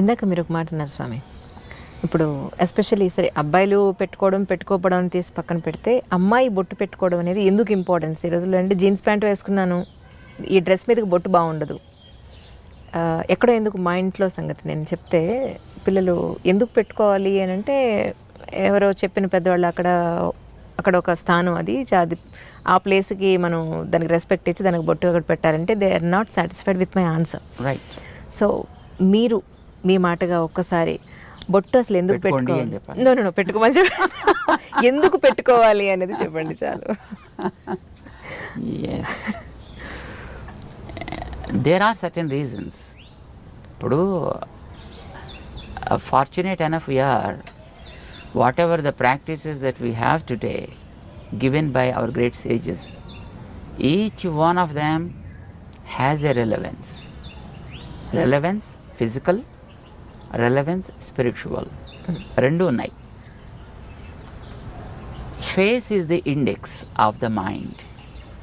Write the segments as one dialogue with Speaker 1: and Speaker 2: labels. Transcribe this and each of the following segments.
Speaker 1: ఇందాక మీరు ఒక మాట అన్నారు స్వామి. ఇప్పుడు ఎస్పెషల్లీ సరే అబ్బాయిలు పెట్టుకోవడం పెట్టుకోకపోవడం తీసి పక్కన పెడితే అమ్మాయి బొట్టు పెట్టుకోవడం అనేది ఎందుకు ఇంపార్టెన్స్ ఈ రోజుల్లో అంటే జీన్స్ ప్యాంట్ వేసుకున్నాను ఈ డ్రెస్ మీదకి బొట్టు బాగుండదు. ఎక్కడో ఎందుకు మా ఇంట్లో సంగతి నేను చెప్తే పిల్లలు ఎందుకు పెట్టుకోవాలి అని అంటే ఎవరో చెప్పిన పెద్దవాళ్ళు అక్కడ అక్కడ ఒక స్థానం అది అది ఆ ప్లేస్కి మనం దానికి రెస్పెక్ట్ ఇచ్చి దానికి బొట్టు అక్కడ పెట్టాలంటే they are not satisfied with my answer
Speaker 2: right
Speaker 1: so మీరు మీ మాటగా ఒక్కసారి బొట్టు అసలు ఎందుకు
Speaker 2: పెట్టుకోండి
Speaker 1: పెట్టుకోవాలి. నో పెట్టుకోమని ఎందుకు పెట్టుకోవాలి అనేది చెప్పండి చాలు.
Speaker 2: దేర్ ఆర్ సర్టన్ రీజన్స్ ఇప్పుడు fortunate enough we are whatever the practices that we have today given by our great sages each one of them has a relevance relevance physical relevance spiritual రెండు ఉన్నాయి. Face is the index of the mind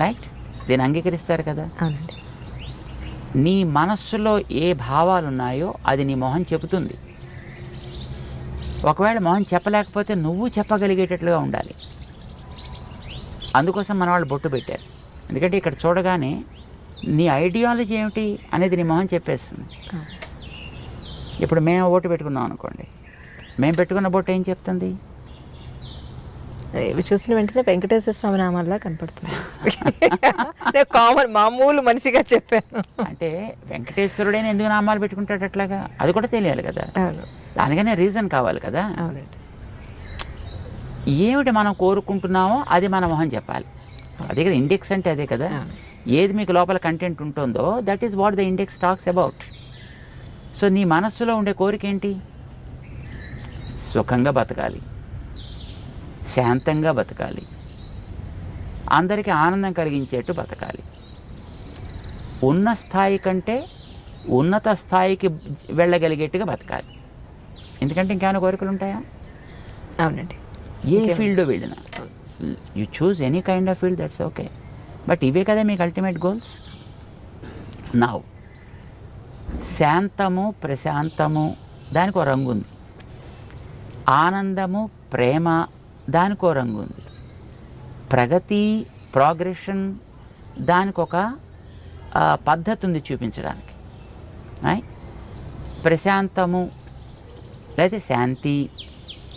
Speaker 2: right దీన్ని అంగీకరిస్తారు కదా? నీ మనస్సులో ఏ భావాలు ఉన్నాయో అది నీ మొహం చెబుతుంది. ఒకవేళ మొహం చెప్పలేకపోతే నువ్వు చెప్పగలిగేటట్లుగా ఉండాలి. అందుకోసం మన వాళ్ళు బొట్టు పెట్టారు. ఎందుకంటే ఇక్కడ చూడగానే నీ ఐడియాలజీ ఏమిటి అనేది నీ మొహం చెప్పేస్తుంది. ఇప్పుడు మేము ఓటు పెట్టుకున్నాం అనుకోండి. మేము పెట్టుకున్న బొట్టు ఏం చెప్తుంది?
Speaker 1: ఇవి చూసిన వెంటనే వెంకటేశ్వర స్వామి నామాల్లా కనపడుతుంది కామన్ మామూలు మనిషిగా చెప్పాను.
Speaker 2: అంటే వెంకటేశ్వరుడైన ఎందుకు నామాలు పెట్టుకుంటాడు అట్లాగా? అది కూడా తెలియాలి కదా. దానికనే రీజన్ కావాలి కదా. ఏమిటి మనం కోరుకుంటున్నామో అది మన మొహం చెప్పాలి. అదే కదా ఇండెక్స్ అంటే అదే కదా. ఏది మీకు లోపల కంటెంట్ ఉంటుందో that is what the index talks about so నీ మనస్సులో ఉండే కోరిక ఏంటి సుఖంగా బతకాలి. శాంతంగా బతకాలి. అందరికీ ఆనందం కలిగించేట్టు బతకాలి. ఉన్న స్థాయి కంటే ఉన్నత స్థాయికి వెళ్ళగలిగేట్టుగా బతకాలి. ఎందుకంటే ఇంకేమైనా కోరికలు ఉంటాయా
Speaker 1: అవునండి.
Speaker 2: ఏ ఫీల్డ్ వెళ్ళినా. You choose any kind of field that's okay but ఇవే కదా మీకు అల్టిమేట్ గోల్స్ నా శాంతము ప్రశాంతము దానికి ఒక రంగు ఉంది. ఆనందము ప్రేమ దానికి ఒక రంగు ఉంది. ప్రగతి ప్రోగ్రెషన్ దానికి ఒక పద్ధతి ఉంది చూపించడానికి ప్రశాంతము లేదా శాంతి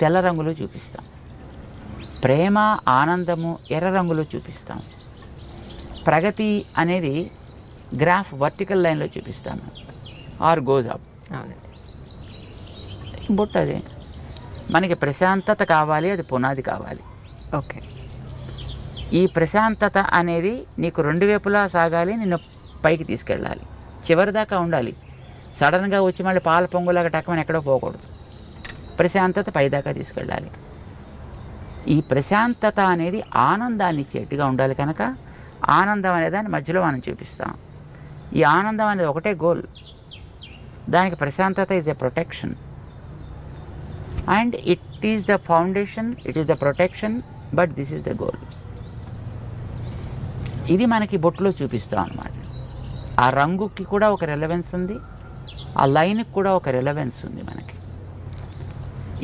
Speaker 2: తెల్ల రంగులో చూపిస్తాం. ప్రేమ ఆనందము ఎర్ర రంగులో చూపిస్తాం. ప్రగతి అనేది గ్రాఫ్ వర్టికల్ లైన్లో చూపిస్తాము ఆర్ గోజ్ అప్. బొట్టు అదే మనకి ప్రశాంతత కావాలి అది పునాది కావాలి.
Speaker 1: ఓకే.
Speaker 2: ఈ ప్రశాంతత అనేది నీకు రెండు వైపులా సాగాలి నిన్ను పైకి తీసుకెళ్ళాలి. చివరి దాకా ఉండాలి. సడన్గా వచ్చి మళ్ళీ పాల పొంగులాగా టక్కమని ఎక్కడో పోకూడదు. ప్రశాంతత పైదాకా తీసుకెళ్ళాలి. ఈ ప్రశాంతత అనేది ఆనందాన్ని ఇచ్చేట్టుగా ఉండాలి కనుక ఆనందం అనే దాన్ని మధ్యలో మనం చూపిస్తాం. ఈ ఆనందం అనేది ఒకటే గోల్. దానికి ప్రశాంతత is a protection and it is the foundation it is the protection but this is the goal ఇది మనకి బొట్టులో చూపిస్తాం అన్నమాట. ఆ రంగుకి కూడా ఒక రెలవెన్స్ ఉంది ఆ లైన్కి కూడా ఒక రెలవెన్స్ ఉంది మనకి.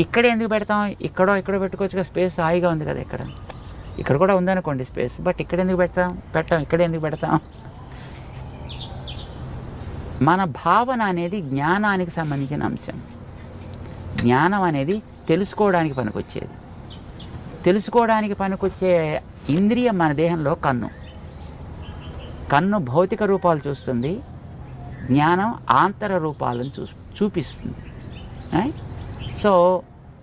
Speaker 2: ఇక్కడ ఎందుకు పెడతాం? ఇక్కడో ఇక్కడో పెట్టుకోవచ్చు కదా స్పేస్ హాయిగా ఉంది కదా ఇక్కడ ఇక్కడ కూడా ఉందనుకోండి స్పేస్ బట్ ఇక్కడ ఎందుకు పెడతాం? పెట్టాం ఇక్కడ ఎందుకు పెడతాం? మన భావన అనేది జ్ఞానానికి సంబంధించిన అంశం. జ్ఞానం అనేది తెలుసుకోవడానికి పనికొచ్చేది. తెలుసుకోవడానికి పనికొచ్చే ఇంద్రియం మన దేహంలో కన్ను. కన్ను భౌతిక రూపాలు చూస్తుంది. జ్ఞానం ఆంతర రూపాలను చూ చూపిస్తుంది. సో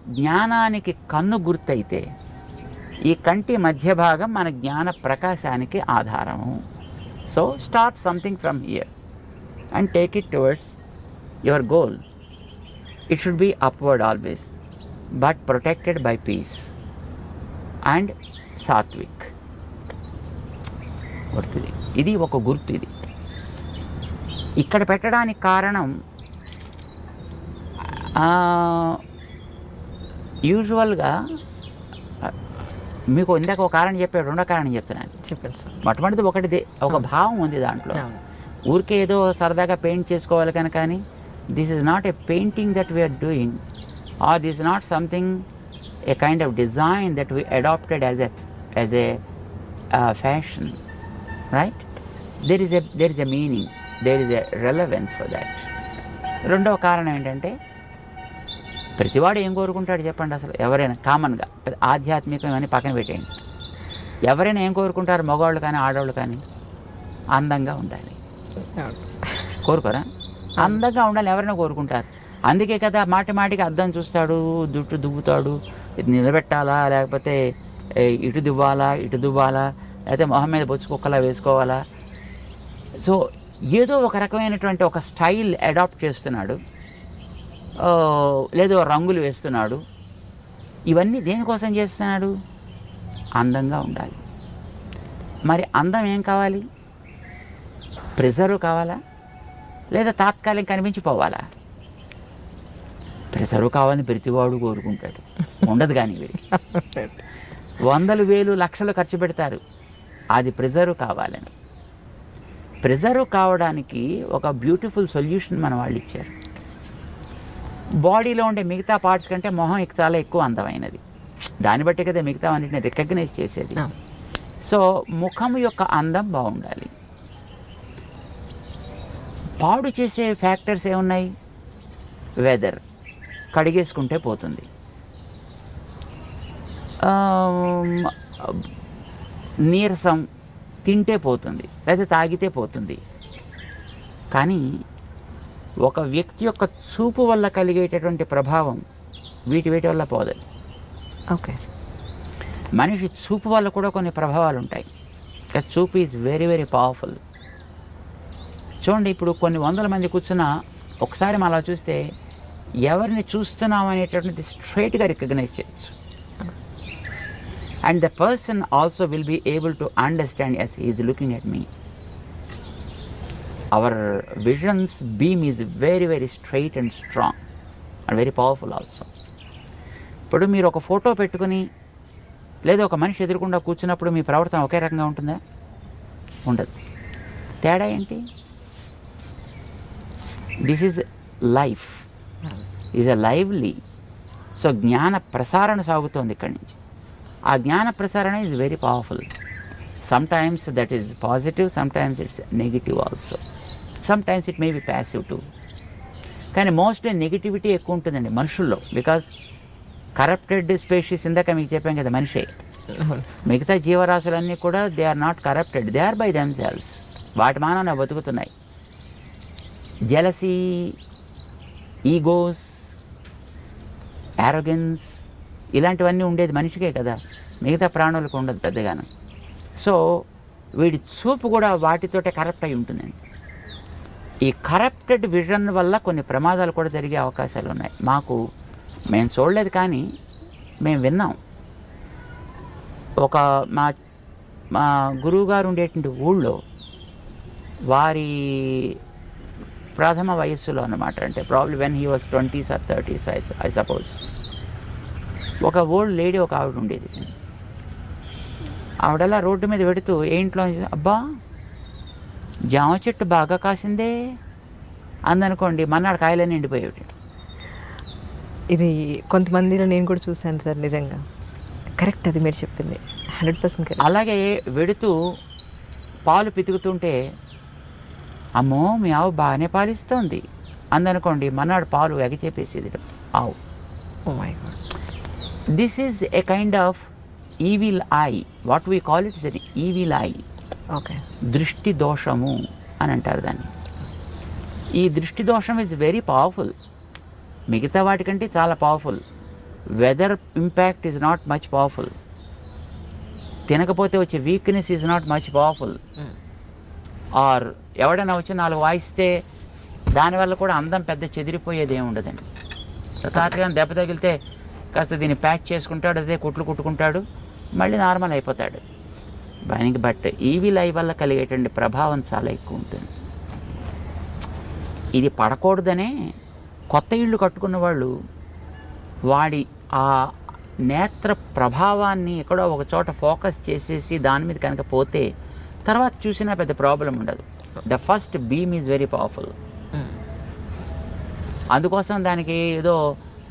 Speaker 2: జ్ఞానానికి కన్ను గుర్తయితే ఈ కంటి మధ్య భాగం మన జ్ఞాన ప్రకాశానికి ఆధారము. So start something from here. And take it towards your goal it should be upward always but protected by peace and sattvic గుర్తుది ఇది ఒక గుర్తు ఇది. ఇక్కడ పెట్టడానికి కారణం యూజువల్గా మీకు ఇందాక ఒక కారణం చెప్పాడు రెండో కారణం చెప్తున్నాను.
Speaker 1: చెప్పండి సార్.
Speaker 2: మొట్టమొదటిది ఒకటిది ఒక భావం ఉంది దాంట్లో. ఊరికే ఏదో సరదాగా పెయింట్ చేసుకోవాలి కనుక కానీ this is not a painting that we are doing or this not something a kind of design that we adapted as a as a fashion right there is a there is a meaning there is a relevance for that రెండవ కారణం ఏంటంటే ప్రతివాడు ఏం కోరుకుంటాడు చెప్పండి అసలు. ఎవరైనా కామన్గా ఆధ్యాత్మికమని పక్కన పెట్టేయండి. ఎవరైనా ఏం కోరుకుంటారు? మగవాళ్ళు కానీ ఆడవాళ్ళు కానీ అందంగా ఉండాలి. కోరుకోరా? అందంగా ఉండాలి ఎవరైనా కోరుకుంటారు. అందుకే కదా మాటి మాటికి అద్దం చూస్తాడు జుట్టు దువ్వుతాడు నిలబెట్టాలా లేకపోతే ఇటు దువ్వాలా ఇటు దువ్వాలా లేకపోతే మొహం మీద బొచ్చు కుక్కలా వేసుకోవాలా. సో ఏదో ఒక రకమైనటువంటి ఒక స్టైల్ అడాప్ట్ చేస్తున్నాడు. లేదో రంగులు వేస్తున్నాడు. ఇవన్నీ దేనికోసం చేస్తున్నాడు? అందంగా ఉండాలి. మరి అందం ఏం కావాలి? ప్రిజర్వ్ కావాలా? లేదా తాత్కాలిక కనిపించిపోవాలా? ప్రిజర్వ్ కావాలని ప్రతివాడు కోరుకుంటాడు. ఉండదు కానీ వీడికి. వందలు వేలు లక్షలు ఖర్చు పెడతారు. అది ప్రిజర్వ్ కావాలని. ప్రిజర్వ్ కావడానికి ఒక బ్యూటిఫుల్ సొల్యూషన్ మన వాళ్ళు ఇచ్చారు. బాడీలో ఉండే మిగతా పార్ట్స్ కంటే మొహం చాలా ఎక్కువ అందమైనది. దాన్ని బట్టి కదా మిగతా అన్నిటిని రికగ్నైజ్ చేసేది. సో ముఖం యొక్క అందం బాగుండాలి. పాడు చేసే ఫ్యాక్టర్స్ ఏమున్నాయి? వెదర్ కడిగేసుకుంటే పోతుంది. నీరసం తింటే పోతుంది. లేదా తాగితే పోతుంది. కానీ ఒక వ్యక్తి యొక్క చూపు వల్ల కలిగేటటువంటి ప్రభావం వీటి వీటి వల్ల పోదు.
Speaker 1: ఓకే.
Speaker 2: మనిషి చూపు వల్ల కూడా కొన్ని ప్రభావాలు ఉంటాయి. చూపు ఈజ్ వెరీ వెరీ పవర్ఫుల్ చూడండి ఇప్పుడు కొన్ని వందల మంది కూర్చున్నా ఒకసారి మనం అలా చూస్తే ఎవరిని చూస్తున్నాం అనేటటువంటిది స్ట్రైట్గా రికగ్నైజ్ చేయొచ్చు. And the person also will be able to understand as is looking at me our visions beam is very very straight and strong and very powerful also ఇప్పుడు మీరు ఒక ఫోటో పెట్టుకుని లేదా ఒక మనిషి ఎదురుకుండా కూర్చున్నప్పుడు మీ ప్రవర్తన ఒకే రకంగా ఉంటుందా? ఉండదు. తేడా ఏంటి? This is life is a lively so జ్ఞాన ప్రసారణ సాగుతోంది ఇక్కడి నుంచి. ఆ జ్ఞాన ప్రసారణ is very powerful sometimes that is positive sometimes it's negative also sometimes it may be passive to కానీ మోస్ట్లీ నెగిటివిటీ ఎక్కువ ఉంటుందండి మనుషుల్లో. బికాస్ కరప్టెడ్ స్పేషీస్ ఇందాక మీకు చెప్పాం కదా మనిషే. మిగతా జీవరాశులన్నీ కూడా they are not corrupted they are by themselves వాటి మానాన బతుకుతున్నాయి. జెలసీ ఈగోస్ యారోగెన్స్ ఇలాంటివన్నీ ఉండేది మనిషికే కదా. మిగతా ప్రాణులకు ఉండదు పెద్దగాను. సో వీడి చూపు కూడా వాటితోటే కరప్ట్ అయి ఉంటుందండి. ఈ కరప్టెడ్ విజన్ వల్ల కొన్ని ప్రమాదాలు కూడా జరిగే అవకాశాలు ఉన్నాయి. మాకు మేము చూడలేదు కానీ మేము విన్నాం. ఒక మా మా గురువుగారు ఉండేటువంటి ఊళ్ళో వారి ప్రథమ వయస్సులో అన్నమాట. అంటే probably when he was twenties or thirties I I suppose ఒక ఓల్డ్ లేడీ ఒక ఆవిడ ఉండేది. ఆవిడలా రోడ్డు మీద పెడుతూ ఏ ఇంట్లో? నుంచి, అబ్బా జామ చెట్టు బాగా కాసిందే. అందనుకోండి మన్నాడు కాయలన్నీ ఎండిపోయేవి
Speaker 1: ఇది కొంతమందిలో నేను కూడా చూశాను సార్ నిజంగా. కరెక్ట్ అది మీరు చెప్పింది. హండ్రెడ్ పర్సెంట్
Speaker 2: అలాగే వెడుతూ పాలు పితుకుతుంటే అమ్మో మీ ఆవు బాగానే పాలిస్తోంది. అందనుకోండి మన్నాడు పాలు ఎగచేపేసేది ఆవు. This is a kind of evil eye what we call it is evil eye
Speaker 1: okay
Speaker 2: దృష్టి దోషము అని అంటారు దాన్ని. ఈ దృష్టి దోషం ఇస్ వెరీ పవర్ఫుల్ మిగతా వాటికంటే చాలా powerful weather impact is not much powerful తినకపోతే వచ్చే weakness is not much powerful or. ఎవడైనా వచ్చి నాలుగు వాయిస్తే దానివల్ల కూడా అందం పెద్ద చెదిరిపోయేది ఏమి ఉండదండి. తాతగా దెబ్బ తగిలితే కాస్త దీన్ని ప్యాచ్ చేసుకుంటాడు అదే కుట్లు కుట్టుకుంటాడు మళ్ళీ నార్మల్ అయిపోతాడు. దానికి బట్ ఈవీ లై వల్ల కలిగేటువంటి ప్రభావం చాలా ఎక్కువ ఉంటుంది. ఇది పడకూడదనే కొత్త ఇళ్ళు కట్టుకున్న వాళ్ళు వాడి ఆ నేత్ర ప్రభావాన్ని ఎక్కడో ఒక చోట ఫోకస్ చేసేసి దాని మీద కనుక పోతే తర్వాత చూసినా పెద్ద ప్రాబ్లం ఉండదు. The first beam is very powerful అందుకోసం దానికి ఏదో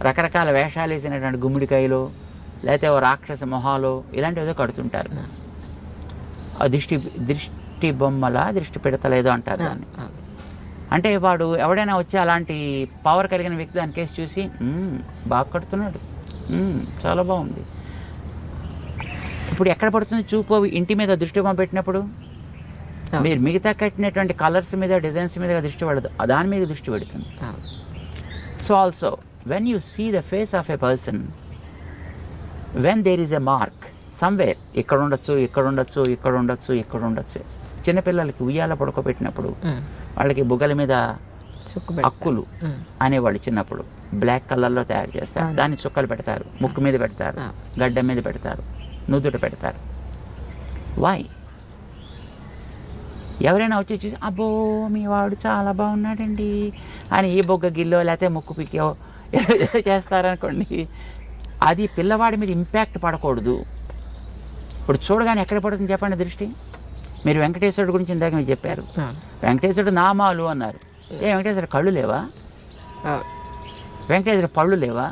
Speaker 2: రకరకాల వేషాలు వేసినటువంటి గుమ్మిడికాయలు లేకపోతే ఓ రాక్షస మొహాలు ఇలాంటివి ఏదో కడుతుంటారు. ఆ దృష్టి దృష్టి బొమ్మల దృష్టి పెడతల ఏదో అంటారు దాన్ని. అంటే వాడు ఎవడైనా వచ్చి అలాంటి పవర్ కలిగిన వ్యక్తి దాని కేసు చూసి "మ్మ్, బాగా కడుతున్నాడు. చాలా బాగుంది. ఇప్పుడు ఎక్కడ పడుతుంది చూపు ఇంటి మీద దృష్టి పెట్టినప్పుడు. మీరు మిగతా కట్టినటువంటి కలర్స్ మీద డిజైన్స్ మీద దృష్టి పడదు దాని మీద దృష్టి పెడుతుంది. So also when you see the face of a person when there is a mark somewhere ఇక్కడ ఉండొచ్చు ఇక్కడ ఉండొచ్చు ఇక్కడ ఉండొచ్చు ఇక్కడ ఉండొచ్చు చిన్నపిల్లలకి ఉయ్యాల పడుకోబెట్టినప్పుడు. వాళ్ళకి బుగ్గల మీద. అక్కులు. అనేవాళ్ళు చిన్నప్పుడు బ్లాక్ కలర్లో తయారు చేస్తారు. దాన్ని చుక్కలు పెడతారు ముక్కు మీద పెడతారు. గడ్డ మీద పెడతారు నుదుట పెడతారు. వాయ్ ఎవరైనా వచ్చి చూసి అబ్బో మీ వాడు చాలా బాగున్నాడండి అని ఈ బొగ్గ గిల్లో లేకపోతే ముక్కు పిక్కో ఏదో చేస్తారనుకోండి. అది పిల్లవాడి మీద ఇంపాక్ట్ పడకూడదు. ఇప్పుడు చూడగానే ఎక్కడ పడుతుంది చెప్పండి దృష్టి? మీరు వెంకటేశ్వరుడు గురించి ఇందాక మీరు చెప్పారు. వెంకటేశ్వరుడు నామాలు అన్నారు. ఏ వెంకటేశ్వరుడు కళ్ళు లేవా. వెంకటేశ్వరుడు పళ్ళు లేవా?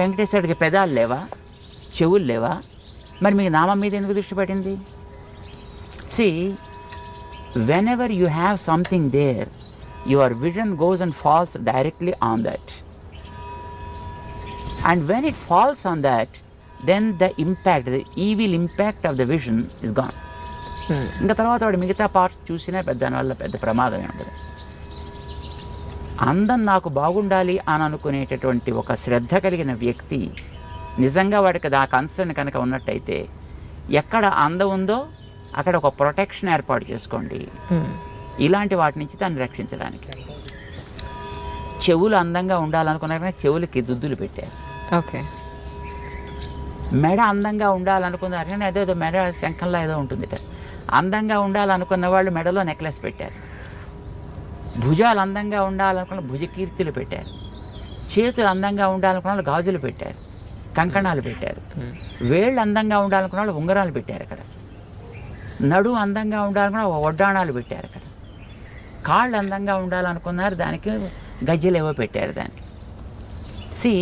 Speaker 2: వెంకటేశ్వరుడికి పెదాలు లేవా? చెవులు లేవా? మరి మీకు నామం మీద ఎందుకు దృష్టి పడింది see whenever you have something there your vision goes and falls directly on that and when it falls on that then the impact the evil impact of the vision is gone. ఇంకా తర్వాత వాడు మిగతా parts చూసినా పెద్ద దానివల్ల పెద్ద ప్రమాదమే ఉండదు. అందం నాకు బాగుండాలి అని అనుకునేటటువంటి ఒక శ్రద్ధ కలిగిన వ్యక్తి నిజంగా వాడికి ఆ కన్సర్న్ కనుక ఉన్నట్టయితే ఎక్కడ అందం ఉందో అక్కడ ఒక ప్రొటెక్షన్ ఏర్పాటు చేసుకోండి. ఇలాంటి వాటి నుంచి దాన్ని రక్షించడానికి. చెవులు అందంగా ఉండాలనుకున్నారు కానీ చెవులకి దుద్దులు పెట్టారు.
Speaker 1: ఓకే.
Speaker 2: మెడ అందంగా ఉండాలనుకున్నారు కానీ అదేదో మెడ శంఖంలో ఏదో ఉంటుంది. అందంగా ఉండాలనుకున్న వాళ్ళు మెడలో నెక్లెస్ పెట్టారు. భుజాలు అందంగా ఉండాలనుకున్న భుజకీర్తులు పెట్టారు. చేతులు అందంగా ఉండాలనుకున్న వాళ్ళు గాజులు పెట్టారు. కంకణాలు పెట్టారు. వేళ్ళు అందంగా ఉండాలనుకున్న వాళ్ళు ఉంగరాలు పెట్టారు అక్కడ. నడు అందంగా ఉండాలనుకున్న వడ్డాణాలు పెట్టారు అక్కడ. కాళ్ళు అందంగా ఉండాలనుకున్నారు దానికి గజ్జలు ఏవో పెట్టారు దానికి సి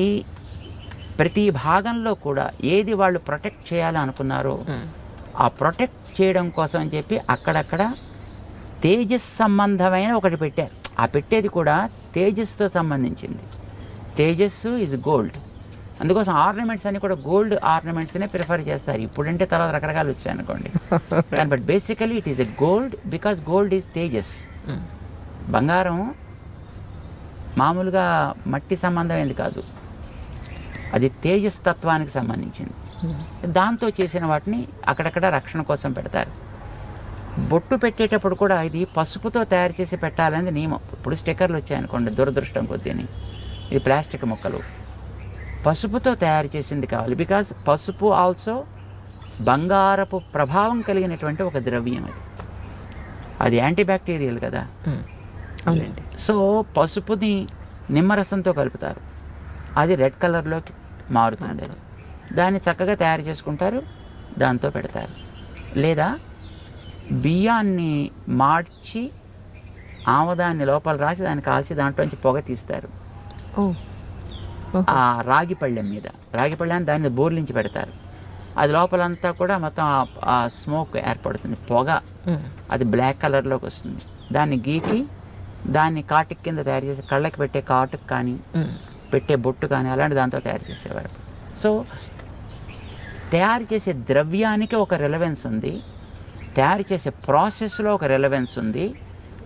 Speaker 2: ప్రతి భాగంలో కూడా ఏది వాళ్ళు ప్రొటెక్ట్ చేయాలనుకున్నారో ఆ ప్రొటెక్ట్ చేయడం కోసం అని చెప్పి అక్కడక్కడ తేజస్ సంబంధమైన ఒకటి పెట్టారు. ఆ పెట్టేది కూడా తేజస్తో సంబంధించింది. తేజస్సు ఇస్ గోల్డ్. అందుకోసం ఆర్నమెంట్స్ అన్ని కూడా గోల్డ్ ఆర్నమెంట్స్నే ప్రిఫర్ చేస్తారు. ఇప్పుడంటే తర్వాత రకరకాలు వచ్చాయి అనుకోండి. కానీ but basically it is a gold because gold is Tejas.
Speaker 1: Um.
Speaker 2: బంగారం మామూలుగా మట్టి సంబంధమైనది కాదు. అది తేజస్ తత్వానికి సంబంధించింది. దాంతో చేసిన వాటిని అక్కడక్కడ రక్షణ కోసం పెడతారు. బొట్టు పెట్టేటప్పుడు కూడా ఇది పసుపుతో తయారు చేసి పెట్టాలనేది నియమం. ఇప్పుడు స్టిక్కర్లు వచ్చాయనుకోండి దురదృష్టం కొద్దిని. ఇది ప్లాస్టిక్ ముక్కలు. పసుపుతో తయారు చేసింది కావాలి. బికాస్ పసుపు ఆల్సో బంగారపు ప్రభావం కలిగినటువంటి ఒక ద్రవ్యం అది. అది యాంటీబ్యాక్టీరియల్ కదా.
Speaker 1: ఉమ్. అవునండి
Speaker 2: సో పసుపుని నిమ్మరసంతో కలుపుతారు. అది రెడ్ కలర్లోకి మారుతుంది. దాన్ని చక్కగా తయారు చేసుకుంటారు. దాంతో పెడతారు. లేదా బియ్యాన్ని మార్చి ఆమదాన్ని లోపల రాసి దాన్ని కాల్చి దాంట్లోంచి పొగ తీస్తారు. ఆ రాగి పళ్ళెం మీద. రాగి పళ్ళెం దాన్ని బోర్లించి పెడతారు. అది లోపలంతా కూడా మొత్తం ఆ- స్మోక్ ఏర్పడుతుంది పొగ. అది బ్లాక్ కలర్లోకి వస్తుంది. దాన్ని గీకి దాన్ని కాటుక్ కింద తయారు చేసి కళ్ళకి పెట్టే కాటుకు కానీ. పెట్టే బొట్టు కానీ అలాంటి దాంతో తయారు చేసేవారు. సో తయారు చేసే ద్రవ్యానికి ఒక రెలవెన్స్ ఉంది. తయారు చేసే ప్రాసెస్లో ఒక రెలవెన్స్ ఉంది.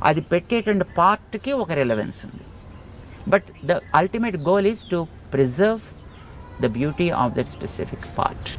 Speaker 2: అది పెట్టేటువంటి పార్ట్కి ఒక రెలవెన్స్ ఉంది. But the ultimate goal is to preserve the beauty of that specific part